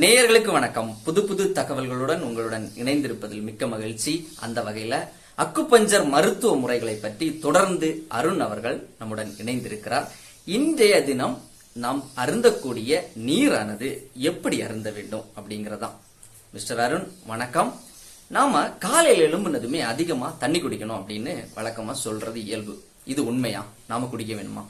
நேயர்களுக்கு வணக்கம். புது புது தகவல்களுடன் உங்களுடன் இணைந்திருப்பதில் மிக்க மகிழ்ச்சி. அந்த வகையில அக்குப்பஞ்சர் மருத்துவ முறைகளை பற்றி தொடர்ந்து அருண் அவர்கள் நம்முடன் இணைந்திருக்கிறார். இன்றைய தினம் நாம் அருந்தக்கூடிய நீரானது எப்படி அருந்த வேண்டும் அப்படிங்கறதாம் மிஸ்டர் அருண் வணக்கம். நாம காலையில எழும்புனதுமே அதிகமா தண்ணி குடிக்கணும் அப்படின்னு வழக்கமா சொல்றது இயல்பு. இது உண்மையா? நாம குடிக்க வேணுமா?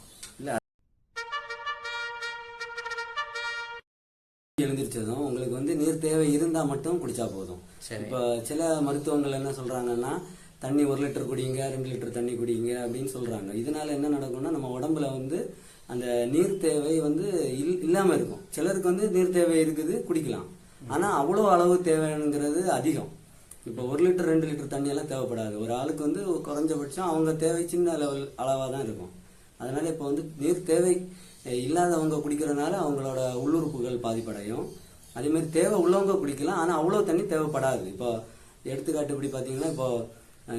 எழுந்திரிச்சதும் உங்களுக்கு வந்து நீர் தேவை இருந்தா மட்டும் குடிச்சா போதும். சரி. இப்போ சில மருத்துவங்கள் என்ன சொல்றாங்கன்னா தண்ணி ஒரு லிட்டர் குடிங்க ரெண்டு லிட்டர் தண்ணி குடிங்க அப்படின்னு சொல்றாங்க. இதனால என்ன நடக்கும்னா நம்ம உடம்புல வந்து அந்த நீர் தேவை வந்து இல்- இல்லாம இருக்கும். சிலருக்கு வந்து நீர் தேவை இருக்குது குடிக்கலாம். ஆனா அவ்வளோ அளவு தேவைங்கிறது அதிகம். இப்போ ஒரு லிட்டர் ரெண்டு லிட்டர் தண்ணி எல்லாம் தேவைப்படாது. ஒரு ஆளுக்கு வந்து குறைஞ்சபட்சம் அவங்க தேவை சின்ன லெவல் அளவாக தான் இருக்கும். அதனால இப்போ வந்து நீர் தேவை இல்லாதவங்க குடிக்கிறதுனால அவங்களோட உள்ளுறுப்புகள் பாதிப்படையும். அதேமாதிரி தேவை உள்ளவங்க குடிக்கலாம் ஆனால் அவ்வளோ தண்ணி தேவைப்படாது. இப்போ எடுத்துக்காட்டு இப்படி பார்த்தீங்கன்னா இப்போ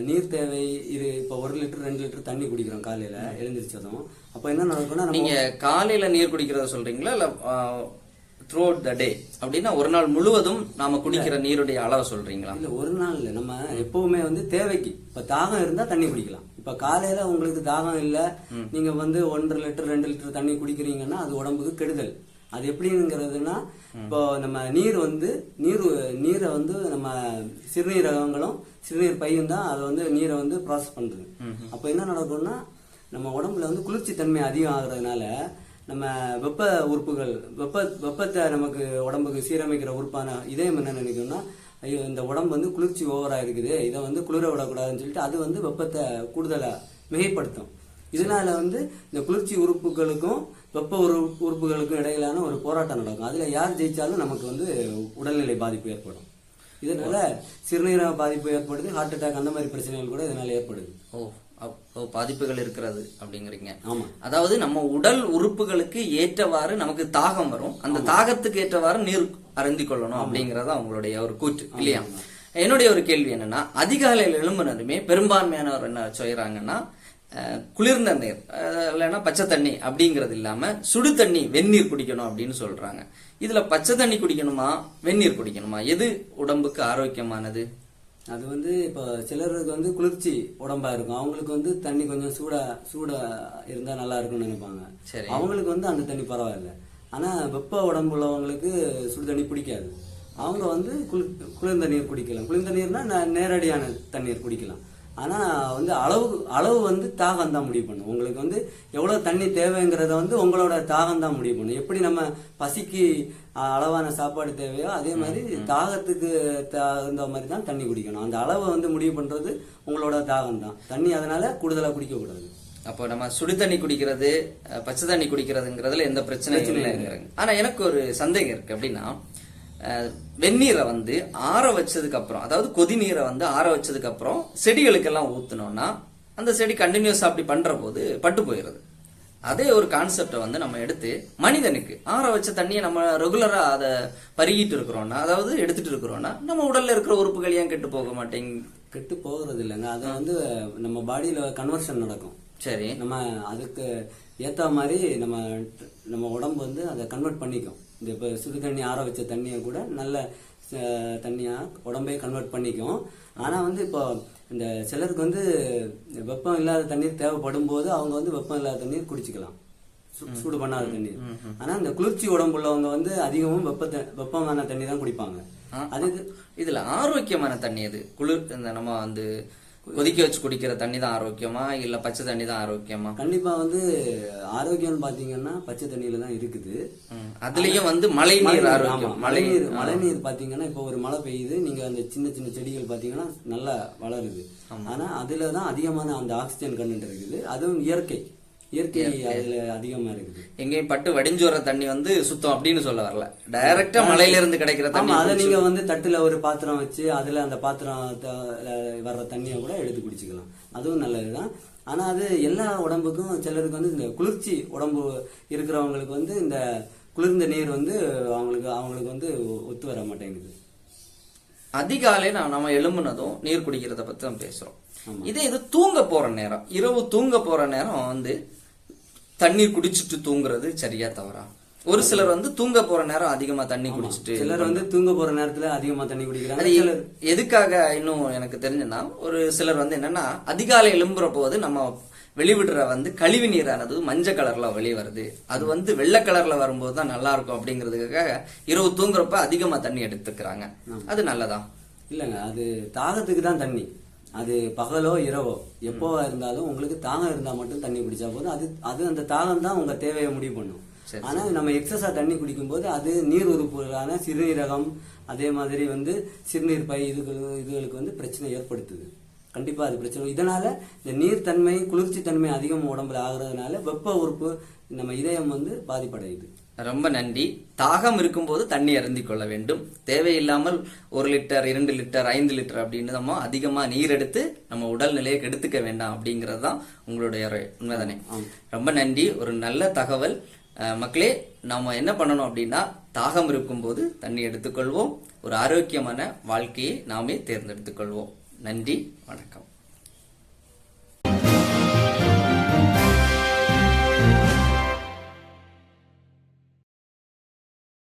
நீர் தேவை இது இப்போ ஒரு லிட்டர் ரெண்டு லிட்டர் தண்ணி குடிக்கிறோம் காலையில் எழுந்திரிச்சதும். அப்போ என்ன நடக்கும்னா நீங்கள் காலையில் நீர் குடிக்கிறத சொல்கிறீங்களா இல்லை த்ரூ அவுட் த டே அப்படின்னா ஒரு நாள் முழுவதும் நாம குடிக்கிற நீருடைய அளவை சொல்றீங்களா? இல்ல ஒரு நாள் இல்ல. நம்ம எப்பவுமே வந்து தேவைக்கு இப்ப தாகம் இருந்தா தண்ணி குடிக்கலாம். இப்ப காலையில உங்களுக்கு தாகம் இல்ல நீங்க வந்து ஒன்றரை லிட்டர் ரெண்டு லிட்டர் தண்ணி குடிக்கிறீங்கன்னா அது உடம்புக்கு கெடுதல். அது எப்படிங்கிறதுனா இப்போ நம்ம நீர் வந்து நீர் நீரை வந்து நம்ம சிறுநீரகங்களும் சிறுநீர் பையும் தான் அதை வந்து நீரை வந்து ப்ராசஸ் பண்றது. அப்ப என்ன நடக்கும்னா நம்ம உடம்புல வந்து குளிர்ச்சி தன்மை அதிகம் ஆகுறதுனால நம்ம வெப்ப உறுப்புகள் வெப்ப வெப்பத்தை நமக்கு உடம்புக்கு சீரமைக்கிற உறுப்பான இதயம் என்ன நினைக்கும்னா ஐயோ இந்த உடம்பு வந்து குளிர்ச்சி ஓவராக இருக்குது இதை வந்து குளிர விடக்கூடாதுன்னு சொல்லிட்டு அது வந்து வெப்பத்தை கூடுதலாக மிகைப்படுத்தும். இதனால வந்து இந்த குளிர்ச்சி உறுப்புகளுக்கும் வெப்ப உரு உறுப்புகளுக்கும் இடையிலான ஒரு போராட்டம் நடக்கும். அதில் யார் ஜெயித்தாலும் நமக்கு வந்து உடல்நிலை பாதிப்பு ஏற்படும். இதனால சிறுநீரக பாதிப்பு ஏற்படுது ஹார்ட் அட்டாக் அந்த மாதிரி பிரச்சனைகள் கூட இதனால ஏற்படுது. ஓ, பாதிப்புகள் இருக்கிறது அப்படிங்கிறீங்க. அதாவது நம்ம உடல் உறுப்புகளுக்கு ஏற்றவாறு நமக்கு தாகம் வரும். அந்த தாகத்துக்கு ஏற்றவாறு நீர் அருந்தி கொள்ளணும் அப்படிங்கறது அவங்களுடைய ஒரு கூற்று இல்லையா? என்னுடைய ஒரு கேள்வி என்னன்னா அதிகாலையில் எழும்புனதுமே பெரும்பான்மையானவர் என்ன செய்யறாங்கன்னா குளிர்ந்த நீர் இல்லைன்னா பச்சை தண்ணி அப்படிங்கிறது இல்லாம சுடு தண்ணி வெந்நீர் குடிக்கணும் அப்படின்னு சொல்றாங்க. இதுல பச்சை தண்ணி குடிக்கணுமா வெந்நீர் குடிக்கணுமா? எது உடம்புக்கு ஆரோக்கியமானது? அது வந்து இப்போ சிலருக்கு வந்து குளிர்ச்சி உடம்பா இருக்கும். அவங்களுக்கு வந்து தண்ணி கொஞ்சம் சூடா சூடா இருந்தா நல்லா இருக்கும்னு நினைப்பாங்க. சரி. அவங்களுக்கு வந்து அந்த தண்ணி பரவாயில்ல. ஆனா வெப்ப உடம்பு உள்ளவங்களுக்கு சுடு தண்ணி பிடிக்காது. அவங்க வந்து குளிர் குளிர்ந்த நீர் குடிக்கலாம். குளிர்ந்த நீர்னா நேரடியான தண்ணீர் குடிக்கலாம். ஆனா வந்து அளவு அளவு வந்து தாகம் தான் முடிவு பண்ணும். உங்களுக்கு வந்து எவ்வளவு தண்ணி தேவைங்கிறத வந்து உங்களோட தாகம் தான் முடிவு பண்ணும். எப்படி நம்ம பசிக்கு அளவான சாப்பாடு தேவையோ அதே மாதிரி தாகத்துக்கு தகுந்த மாதிரி தான் தண்ணி குடிக்கணும். அந்த அளவை வந்து முடிவு பண்றது உங்களோட தாகம் தான். தண்ணி அதனால கூடுதலா குடிக்க கூடாது அப்போ நம்ம சுடு தண்ணி குடிக்கிறது பச்சை தண்ணி குடிக்கிறதுங்கிறதுல எந்த பிரச்சனையும் இல்லைங்கிறாங்க. ஆனா எனக்கு ஒரு சந்தேகம் இருக்கு. அப்படின்னா வெந்நீரை வந்து ஆற வச்சதுக்கு அப்புறம் அதாவது கொதி நீரை வந்து ஆற வச்சதுக்கு அப்புறம் செடிகளுக்கெல்லாம் ஊத்துனோம்னா அந்த செடி கண்டினியூஸ் அப்படி பண்ற போது பட்டு போயிடுது. அதே ஒரு கான்செப்டை வந்து நம்ம எடுத்து மனிதனுக்கு ஆற வச்ச தண்ணியை நம்ம ரெகுலரா அதை பருகிட்டு இருக்கிறோம்னா அதாவது எடுத்துட்டு இருக்கிறோம்னா நம்ம உடல்ல இருக்கிற உறுப்புகள் ஏன் கெட்டு போக மாட்டேங்குது கெட்டு போகிறது இல்லைங்க. அதை வந்து நம்ம பாடியில கன்வர்ஷன் நடக்கும். சரி. நம்ம அதுக்கு ஏத்த மாதிரி நம்ம நம்ம உடம்பு வந்து அதை கன்வெர்ட் பண்ணிக்கும். இந்த இப்போ சுடு தண்ணி ஆற வச்ச தண்ணியை கூட நல்ல அஹ், தண்ணியா உடம்பே கன்வெர்ட் பண்ணிக்கும். ஆனா வந்து இப்போ இந்த சிலருக்கு வந்து வெப்பம் இல்லாத தண்ணீர் தேவைப்படும் போது அவங்க வந்து வெப்பம் இல்லாத தண்ணீர் குடிச்சுக்கலாம். சூடு பண்ணாத தண்ணீர். ஆனா இந்த குளிர்ச்சி உடம்பு உள்ளவங்க வந்து அதிகமும் வெப்ப த- வெப்பமான தண்ணி தான் குடிப்பாங்க. அது இதுல ஆரோக்கியமான தண்ணி எது? குளிர் இந்த நம்ம வந்து கொதிக்க வச்சு குடிக்கிற தண்ணி தான் ஆரோக்கியமா? இல்ல பச்சை தண்ணி தான் ஆரோக்கியமா? கண்டிப்பா வந்து ஆரோக்கியம்னு பாத்தீங்கன்னா பச்சை தண்ணியில தான் இருக்குது. அதுலயும் வந்து மழை நீர் ஆரோக்கியம். மழை மழைநீர் மழைநீர் பாத்தீங்கன்னா இப்போ ஒரு மழை பெய்யுது நீங்க அந்த சின்ன சின்ன செடிகள் பாத்தீங்கன்னா நல்லா வளருது. ஆனா அதுல தான் அதிகமான அந்த ஆக்சிஜன் கண்டென்ட் இருக்குது. அதுவும் இயற்கை. இயற்கை அதுல அதிகமா இருக்குது. எங்கேயும் பட்டு வடிஞ்சு வர தண்ணி வந்து சுத்தம் அப்படின்னு சொல்ல வரல. டைரக்டா மலையில இருந்து கிடைக்கிற தண்ணி அதை நீங்க வந்து தட்டுல ஒரு பாத்திரம் வச்சு அதுல அந்த பாத்திரம் வர்ற தண்ணியை கூட எடுத்து குடிச்சுக்கலாம். அதுவும் நல்லதுதான். ஆனா அது எல்லா உடம்புக்கும் சிலருக்கு வந்து இந்த குளிர்ச்சி உடம்பு இருக்கிறவங்களுக்கு வந்து இந்த குளிர்ந்த நீர் வந்து அவங்களுக்கு அவங்களுக்கு வந்து ஒத்து வர மாட்டேங்குது. அதிகாலை நான் நம்ம எழும்புனதும் நீர் குடிக்கிறத பத்தி தான் பேசுறோம். இதே இது தூங்க போற நேரம். இரவு தூங்க போற நேரம் வந்து தண்ணீர் குடிச்சிட்டு தூங்குறது சரியா தவறா? ஒரு சிலர் வந்து தூங்க போற நேரம் அதிகமா தண்ணி குடிச்சிட்டு சிலர் வந்து தூங்க போற நேரத்துல அதிகமா தண்ணி குடிக்கிறாங்க. எதுக்காக இன்னும் எனக்கு தெரிஞ்சுன்னா ஒரு சிலர் வந்து என்னன்னா அதிகாலை எழும்புற போது நம்ம வெளிவிடுற வந்து கழிவு நீரானது மஞ்சள் கலர்ல வெளியே வருது. அது வந்து வெள்ளை கலர்ல வரும்போது தான் நல்லா இருக்கும் அப்படிங்கிறதுக்காக இரவு தூங்குறப்ப அதிகமா தண்ணி எடுத்துக்கிறாங்க. அது நல்லதா? இல்லைங்க அது தாகத்துக்கு தான் தண்ணி. அது பகலோ இரவோ. எப்போவா இருந்தாலும் உங்களுக்கு தாகம் இருந்தா மட்டும் தண்ணி குடிச்சா போதும். அது அது அந்த தாகம் தான் உங்க தேவையை முடிவு பண்ணும். சரி, ஆனா நம்ம எக்ஸஸா தண்ணி குடிக்கும்போது அது நீர் உறுப்புகளான சிறுநீரகம் அதே மாதிரி வந்து சிறுநீர் பை இதுகள் இதுகளுக்கு வந்து பிரச்சனை ஏற்படுத்துது. கண்டிப்பா அது பிரச்சனை. இதனால இந்த நீர்த்தன்மை குளிர்ச்சி தன்மை அதிகம் உடம்புல ஆகுறதுனால வெப்ப உறுப்பு நம்ம இதயம் வந்து பாதிப்படையுது. ரொம்ப நன்றி. தாகம் இருக்கும்போது தண்ணி அருந்திக் கொள்ள வேண்டும். தேவையில்லாமல் ஒரு லிட்டர் இரண்டு லிட்டர் ஐந்து லிட்டர் அப்படின்னு நம்ம அதிகமா நீர் எடுத்து நம்ம உடல் நிலையை கெடுத்துக்க வேண்டாம் அப்படிங்கிறது தான் உங்களுடைய உண்மைதானே? ரொம்ப நன்றி. ஒரு நல்ல தகவல். மக்களே நாம என்ன பண்ணணும் அப்படின்னா தாகம் இருக்கும்போது தண்ணி எடுத்துக்கொள்வோம். ஒரு ஆரோக்கியமான வாழ்க்கையை நாமே தேர்ந்தெடுத்துக் கொள்வோம் நன்றி. வணக்கம்.